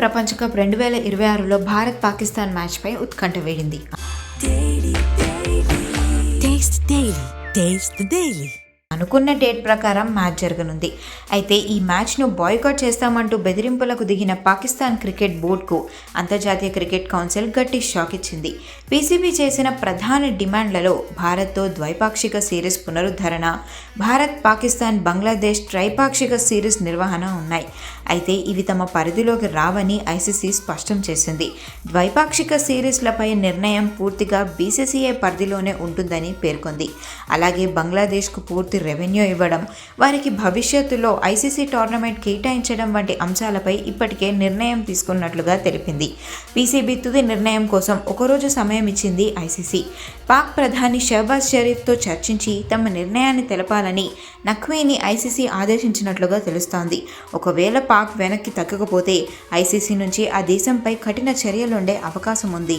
ప్రపంచ కప్ రెండు వేల ఇరవై ఆరులో భారత్ పాకిస్తాన్ మ్యాచ్పై ఉత్కంఠ వేడింది. అనుకున్న డేట్ ప్రకారం మ్యాచ్ జరగనుంది. అయితే ఈ మ్యాచ్ను బాయ్కాట్ చేస్తామంటూ బెదిరింపులకు దిగిన పాకిస్తాన్ క్రికెట్ బోర్డుకు అంతర్జాతీయ క్రికెట్ కౌన్సిల్ గట్టి షాక్ ఇచ్చింది. పీసీబీ చేసిన ప్రధాన డిమాండ్లలో భారత్తో ద్వైపాక్షిక సిరీస్ పునరుద్ధరణ భారత్ పాకిస్తాన్ బంగ్లాదేశ్ త్రైపాక్షిక సిరీస్ నిర్వహణ ఉన్నాయి. అయితే ఇవి తమ పరిధిలోకి రావని ఐసీసీ స్పష్టం చేసింది. ద్వైపాక్షిక సిరీస్లపై నిర్ణయం పూర్తిగా బీసీసీఐ పరిధిలోనే ఉంటుందని పేర్కొంది. అలాగే బంగ్లాదేశ్కు పూర్తి రెవెన్యూ ఇవ్వడం వారికి భవిష్యత్తులో ఐసీసీ టోర్నమెంట్ కేటాయించడం వంటి అంశాలపై ఇప్పటికే నిర్ణయం తీసుకున్నట్లుగా తెలిపింది. పీసీబీ తుది నిర్ణయం కోసం ఒకరోజు సమయం ఇచ్చింది ఐసీసీ. పాక్ ప్రధాని షహబాజ్ షరీఫ్తో చర్చించి తమ నిర్ణయాన్ని తెలపాలని నఖ్వీని ఐసీసీ ఆదేశించినట్లుగా తెలుస్తోంది. ఒకవేళ పాక్ వెనక్కి తగ్గకపోతే ఐసీసీ నుంచి ఆ దేశంపై కఠిన చర్యలుండే అవకాశం ఉంది